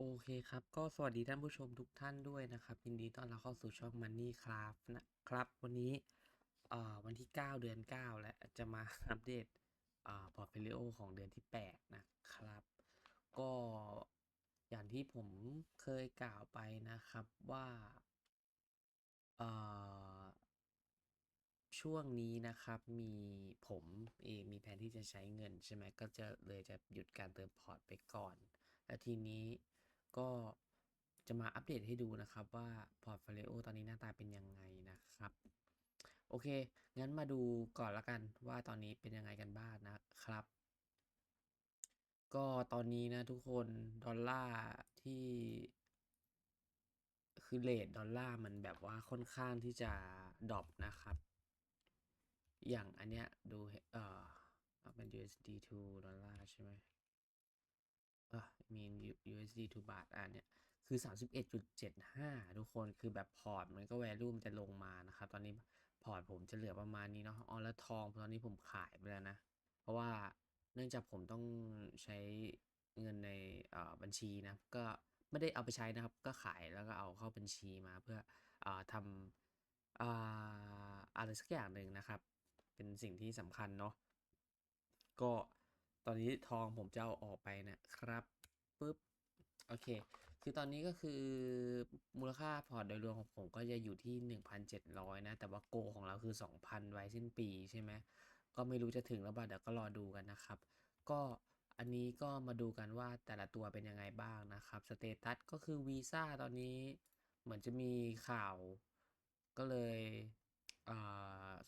โอเคครับ ก็สวัสดีท่านผู้ชมทุกท่านด้วยนะครับ ยินดีต้อนรับเข้าสู่ช่อง Money Craft นะครับ วันนี้เอ่าวันที่ 9 เดือน 9 แล้วจะมาอัปเดตอ่าพอร์ตโฟลิโอของเดือนที่ 8 นะครับ ก็อย่างที่ผมเคยกล่าวไปนะครับว่าเอ่อช่วงนี้นะครับมีผมเองมีแผนที่จะใช้เงินใช่ไหมก็จะเลยจะหยุดการเติมพอร์ตไปก่อนแล้วทีนี้ ก็จะมาอัปเดตให้ดูนะครับว่าพอร์ตโฟลิโอตอนนี้หน้าตาเป็นยังไงนะครับ โอเค งั้นมาดูก่อนละกันว่าตอนนี้เป็นยังไงกันบ้างนะครับ ก็ตอนนี้นะทุกคนดอลลาร์ที่คือเรทดอลลาร์มันแบบว่าค่อนข้างที่จะดรอปนะครับ อย่างอันเนี้ยดูเอ่อเป็น USD to ดอลลาร์ใช่ไหม มี USD to บาทอันเนี้ยคือ 31.75 ทุกคนคือแบบพอร์ตมันก็ value มันจะลงมานะครับ ตอนนี้พอร์ตผมจะเหลือประมาณนี้เนาะอ๋อแล้วทองตอนนี้ผมขายไปแล้วนะ เพราะว่าเนื่องจากผมต้องใช้เงินในบัญชีนะ ก็ไม่ได้เอาไปใช้นะครับ ก็ขายแล้วก็เอาเข้าบัญชีมาเพื่ออทำออะไรสักอย่างหนึ่งนะครับ เป็นสิ่งที่สำคัญเนาะก็ ตอนนี้ทองผมจะเอาออกไปนะครับปุ๊บโอเค คือตอนนี้ก็คือมูลค่าพอร์ตโดยรวมของผมก็จะอยู่ที่ 1,700 นะ แต่ว่าโกของเราคือ 2,000 ไว้สิ้นปีใช่ไหมก็ไม่รู้จะถึงแล้วบ้างเดี๋ยวก็รอดูกันนะครับ ก็อันนี้ก็มาดูกันว่าแต่ละตัวเป็นยังไงบ้างนะครับสเตตัสก็คือวีซ่าตอนนี้เหมือนจะมีข่าวก็เลย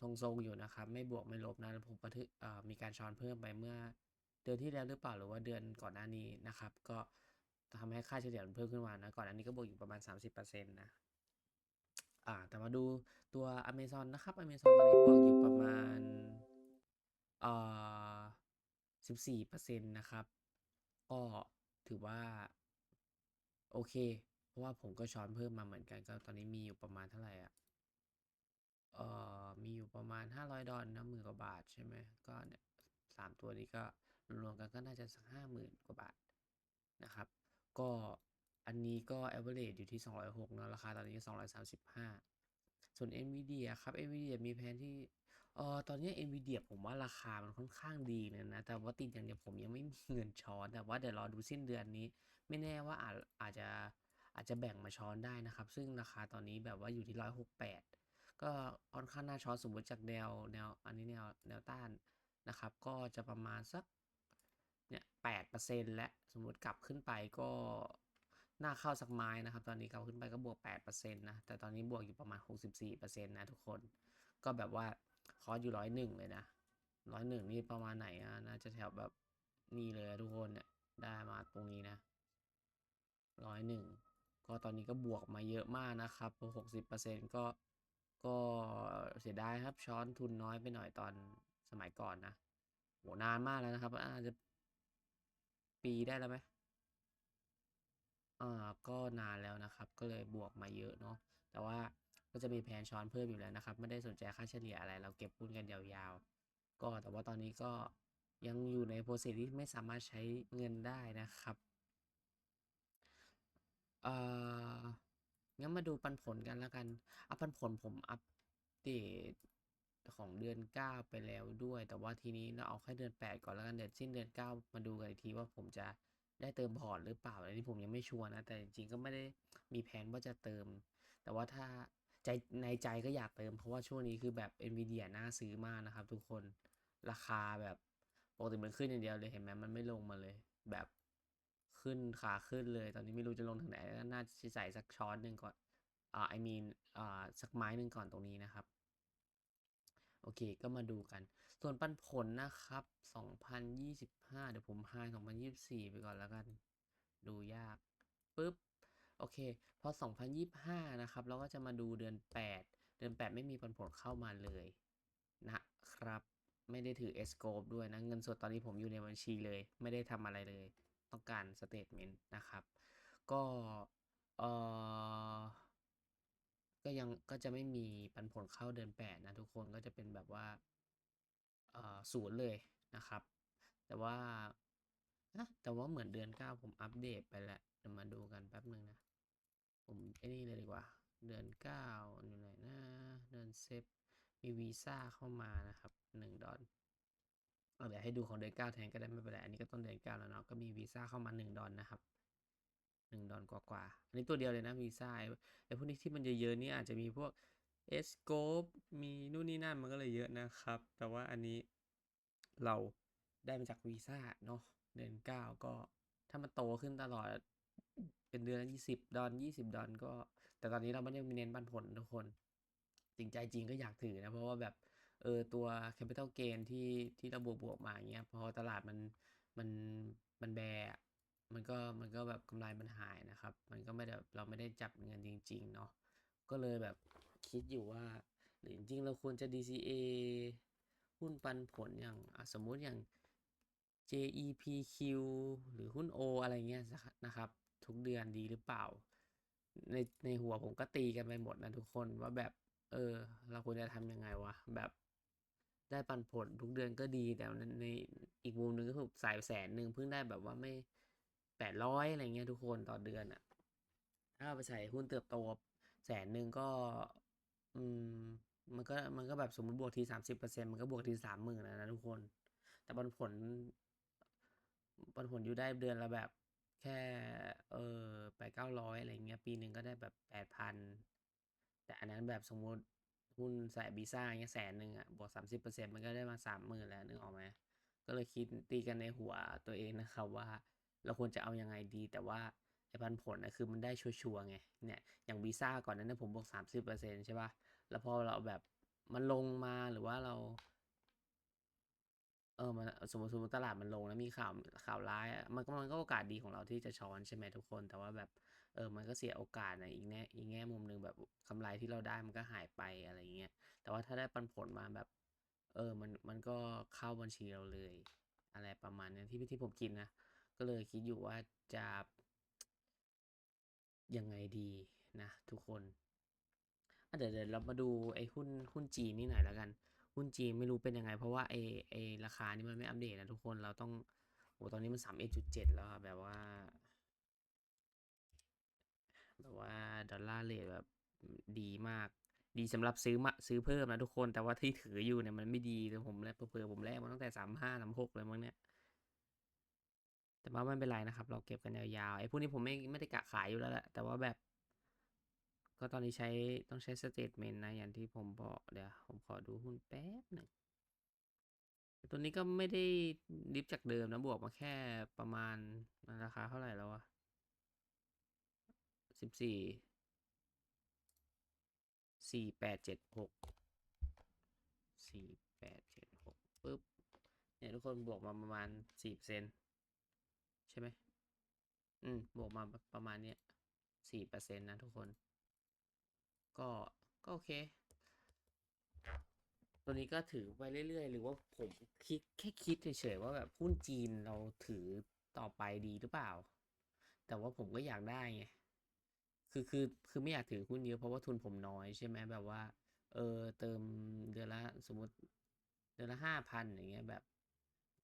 ทรงๆอยู่นะครับ ไม่บวกไม่ลบนะผมบันทึกมีการช้อนเพิ่มไปเมื่อ เดือนที่แล้วหรือเปล่าหรือว่าเดือนก่อนหน้านี้นะครับ ก็ทำให้ค่าเฉลี่ยมันเพิ่มขึ้นมานะก่อนอันนี้ก็บวกอยู่ประมาณ 30%นะอ่าแต่มาดูตัว Amazon นะครับ Amazon ตอนนี้บวกอยู่ประมาณเอ่อ14%นะครับ ก็ถือว่า โอเค เพราะว่าผมก็ช้อนเพิ่มมาเหมือนกันก็ตอนนี้มีอยู่ประมาณเท่าไหร่อะเอ่อมีอยู่ประมาณ 500 ดอลนะหมื่นกว่าบาทใช่ไหมก็เนี่ยสามตัวนี้ก็ รวมกันก็น่าจะสักห้าหมื่นกว่าบาทนะครับ ก็อันนี้ก็ average อยู่ที่ 206เนอะราคาตอนนี้ 235 ส่วน Nvidia ครับ Nvidia มีแผนที่เอ่อตอนนี้ Nvidia ผมว่าราคามันค่อนข้างดีเลยนะ แต่ว่าติดอย่างเดียวผมยังไม่มีเงินช้อน แต่ว่าเดี๋ยวรอดูสิ้นเดือนนี้ ไม่แน่ว่าอาจอาจจะอาจจะแบ่งมาช้อนได้นะครับ ซึ่งราคาตอนนี้แบบว่าอยู่ที่ 168 ก็ค่อนข้างน่าช้อนสมมติจากแนวแนวอันนี้แนวแนวต้านนะครับ ก็จะประมาณสัก เนี่ยแปดเปอร์เซ็นต์และสมมติกลับขึ้นไปก็น่าเข้าสักไม้นะครับ ตอนนี้กลับขึ้นไปก็บวกแปดเปอร์เซ็นต์นะ แต่ตอนนี้บวกอยู่ประมาณหกสิบสี่เปอร์เซ็นต์นะทุกคน ก็แบบว่าคอสอยู่ร้อยหนึ่งเลยนะร้อยหนึ่งนี่ประมาณไหนอะ น่าจะแถวแบบนี่เลยทุกคนเนี่ย ได้มาตรงนี้นะร้อยหนึ่งก็ตอนนี้ก็บวกมาเยอะมากนะครับหกสิบเปอร์เซ็นต์ก็ก็เสียดายครับช้อนทุนน้อยไปหน่อยตอนสมัยก่อนนะโหนานมากแล้วนะครับอาจจะ ปีได้แล้วไหมอ่าก็นานแล้วนะครับ ก็เลยบวกมาเยอะเนาะแต่ว่าก็จะมีแผนช้อนเพิ่มอยู่แล้วนะครับ ไม่ได้สนใจค่าเฉลี่ยอะไร เราเก็บหุ้นกันยาวๆ ก็แต่ว่าตอนนี้ก็ยังอยู่ในโปรเซสที่ไม่สามารถใช้เงินได้นะครับเอ่องั้นมาดูปันผลกันแล้วกันเอาปันผลผมอัปเดต ของเดือน 9 ไปแล้วด้วย แต่ว่าทีนี้เราเอาแค่เดือน 8 ก่อนแล้วกันเดือนสิ้นเดือน 9 มาดูกันอีกทีว่าผมจะได้เติมพอร์ตหรือเปล่าอันนี้ผมยังไม่ชัวร์นะ แต่จริงๆก็ไม่ได้มีแผนว่าจะเติม แต่ว่าถ้าใจในใจก็อยากเติม เพราะว่าช่วงนี้คือแบบ Nvidia น่าซื้อมากนะครับ ทุกคนราคาแบบปกติมันขึ้นอย่างเดียวเลยเห็นไหมมันไม่ลงมาเลย แบบขึ้นขาขึ้นเลย ตอนนี้ไม่รู้จะลงถึงไหนก็น่าจะใส่สักช้อนหนึ่งก่อนอ่า I mean อ่าสักไม้หนึ่งก่อนตรงนี้นะครับ โอเค ก็มาดูกัน ส่วนปันผลนะครับ 2025 เดี๋ยวผมหาย2024 ไปก่อนแล้วกัน ดูยากปึ๊บ โอเค พอ 2025 นะครับ เราก็จะมาดูเดือน 8 เดือน 8 ไม่มีปันผลเข้ามาเลยนะครับ ไม่ได้ถือ Escope ด้วยนะ เงินสดตอนนี้ผมอยู่ในบัญชีเลย ไม่ได้ทำอะไรเลย ต้องการสเตทเมนต์นะครับ ก็ เออ ก็ยังก็จะไม่มีปันผลเข้าเดือน8นะทุกคนก็จะเป็นแบบว่าศูนย์เลยนะครับ แต่ว่าแต่ว่าเหมือนเดือนเก้าผมอัปเดตไปแล้วเดี๋ยวมาดูกันแป๊บหนึ่งนะ ผมไอ้นี่เลยดีกว่า เดือนเก้าอยู่ไหนนะเดือนเซฟมีวีซ่าเข้ามานะครับหนึ่งดอลเอาเดี๋ยวให้ดูของเดือนเก้าแทนก็ได้ไม่เป็นไรอันนี้ก็ต้นเดือนเก้าแล้วเนาะก็มีวีซ่าเข้ามาหนึ่งดอลนะครับ หนึ่งดอลกว่าๆอันนี้ตัวเดียวเลยนะวีซ่าไอ้ไอ้พวกนี้ที่มันเยอะๆนี่อาจจะมีพวกเอสโคปมีนู่นนี่นั่นมันก็เลยเยอะนะครับ แต่ว่าอันนี้เราได้มาจากวีซ่าเนาะเดือนเก้าก็ถ้ามันโตขึ้นตลอดเป็นเดือนละยี่สิบดอลยี่สิบดอลก็ แต่ตอนนี้เราไม่ได้มีเน้นปันผลทุกคน จริงใจจริงก็อยากถือนะ เพราะว่าแบบเออตัว capital gain ที่ที่เราบวกบวกมาอย่างเงี้ยพอตลาดมันมันมันแบ มันก็มันก็แบบกำไรมันหายนะครับ มันก็ไม่ได้เราไม่ได้จับเงินจริง ๆ เนาะก็เลยแบบคิดอยู่ว่า หรือจริงๆเราควรจะ DCA หุ้นปันผลอย่างสมมุติอย่าง JEPQ หรือหุ้น O อะไรเงี้ยนะครับ ทุกเดือนดีหรือเปล่า ในในหัวผมก็ตีกันไปหมดนะทุกคนว่าแบบ เออ เราควรจะทำยังไงวะ แบบได้ปันผลทุกเดือนก็ดีแต่ในในอีกมุมหนึ่งก็คือสายแสนหนึ่งเพิ่งได้แบบว่าไม่ แปดร้อยอะไรเงี้ยทุกคนต่อเดือนอะถ้าเอาไปใส่หุ้นเติบโตแสนหนึ่งก็ อืม มันก็มันก็แบบสมมติบวกทีสามสิบเปอร์เซ็นมันก็บวกทีสามหมื่นนะทุกคน แต่ปันผลปันผลอยู่ได้เดือนละแบบ แค่ เออไปเก้าร้อยอะไรเงี้ย ปีหนึ่งก็ได้แบบแปดพันแต่อันนั้นแบบสมมติหุ้นใส่บีซ่าเงี้ยแสนหนึ่งอะบวกสามสิบเปอร์เซ็นมันก็ได้มาสามหมื่นแล้วนึกออกไหมก็เลยคิดตีกันในหัวตัวเองนะครับว่า เราควรจะเอายังไงดีแต่ว่าไอ้ปันผลนะคือมันได้ชัวร์ๆไงเนี่ยอย่างวีซ่าก่อนนั้นผมบวกสามสิบเปอร์เซ็นใช่ป่ะแล้วพอเราแบบมันลงมาหรือว่าเรา เออมันสมมติสมมติตลาดมันลงแล้วมีข่าวข่าวร้าย มันก็มันก็โอกาสดีของเราที่จะช้อนใช่ไหมทุกคน แต่ว่าแบบเออมันก็เสียโอกาสในอีกแง่อีกแง่มุมหนึ่งแบบกำไรที่เราได้มันก็หายไปอะไรเงี้ยแต่ว่าถ้าได้ปันผลมาแบบ เออมันมันก็เข้าบัญชีเราเลย อะไรประมาณนี้ที่ที่ผมคิดนะ ก็เลยคิดอยู่ว่าจะยังไงดีนะ ทุกคนเดี๋ยวเดี๋ยวเรามาดูไอ้หุ้นหุ้นจีนนี่หน่อยแล้วกัน หุ้นจีนไม่รู้เป็นยังไง เพราะว่าไอ้ไอ้ราคานี่มันไม่อัปเดตนะทุกคนเราต้องโอ้ตอนนี้มันสามเอ็ดจุดเจ็ดแล้วแบบว่าแบบว่าดอลลาร์เรทแบบดีมาก ดีสำหรับซื้อมาซื้อเพิ่มนะทุกคนแต่ว่าที่ถืออยู่เนี่ยมันไม่ดีแต่ผมแลกเผื่อผมแลกมาตั้งแต่สามห้าสามหกเลยมั้งเนี่ย แต่ว่าไม่เป็นไรนะครับ เราเก็บกันยาวๆไอ้พวกนี้ผมไม่ไม่ได้กะขายอยู่แล้วแหละแต่ว่าแบบ ก็ตอนนี้ใช้ต้องใช้สเตทเมนต์นะอย่างที่ผมบอกเดี๋ยวผมขอดูหุ้นแป๊บหนึ่งตัวนี้ก็ไม่ได้ดิฟจากเดิมนะบวกมาแค่ประมาณราคาเท่าไหร่แล้วอะสิบสี่สี่แปดเจ็ดหกสี่แปดเจ็ดหกปึ๊บเนี่ยทุกคนบวกมาประมาณสี่เปอร์เซ็น ใช่ไหมอืม บวกมาประมาณเนี้ยสี่เปอร์เซ็นต์นะทุกคน ก็ ก็โอเค ตัวนี้ก็ถือไปเรื่อยๆ หรือว่าผมคิดแค่คิดเฉยๆว่าแบบหุ้นจีนเราถือต่อไปดีหรือเปล่า แต่ว่าผมก็อยากได้ไง คือคือคือไม่อยากถือหุ้นเยอะเพราะว่าทุนผมน้อยใช่ไหมแบบว่า เออเติมเดือนละสมมติเดือนละห้าพันอย่างเงี้ยแบบ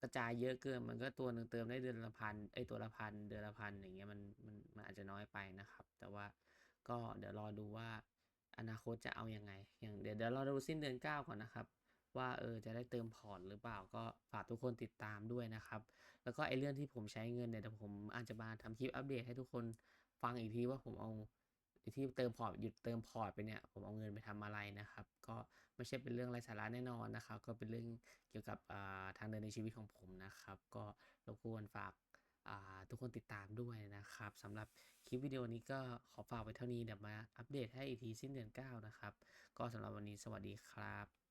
กระจายเยอะเกินมันก็ตัวหนึ่งเติมได้เดือนละพันไอตัวละพันเดือนละพันอย่างเงี้ยมันมันมันอาจจะน้อยไปนะครับ แต่ว่าก็เดี๋ยวรอดูว่าอนาคตจะเอาอยัางไง อย่างเดี๋ยวเดี๋ยวราดูสิ้นเดือนเก้าก่อนนะครับ ว่าเออจะได้เติมพอร์ตหรือเปล่าก็ฝากทุกคนติดตามด้วยนะครับ แล้วก็ไอเรื่องที่ผมใช้เงินเนี่ยเดี๋ยวผมอาจจะมาทำคลิปอัปเดตให้ทุกคนฟังอีกทีว่าผมเอา ที่เติมพอร์ตหยุดเติมพอร์ตไปเนี่ยผมเอาเงินไปทำอะไรนะครับ ก็ไม่ใช่เป็นเรื่องไร้สาระแน่นอนนะครับ ก็เป็นเรื่องเกี่ยวกับทางเดินในชีวิตของผมนะครับ ก็รบกวนฝากทุกคนติดตามด้วยนะครับสำหรับคลิปวิดีโอนี้ก็ขอฝากไว้เท่านี้เดี๋ยวมาอัปเดตให้อีกทีสิ้นเดือน9นะครับ ก็สำหรับวันนี้สวัสดีครับ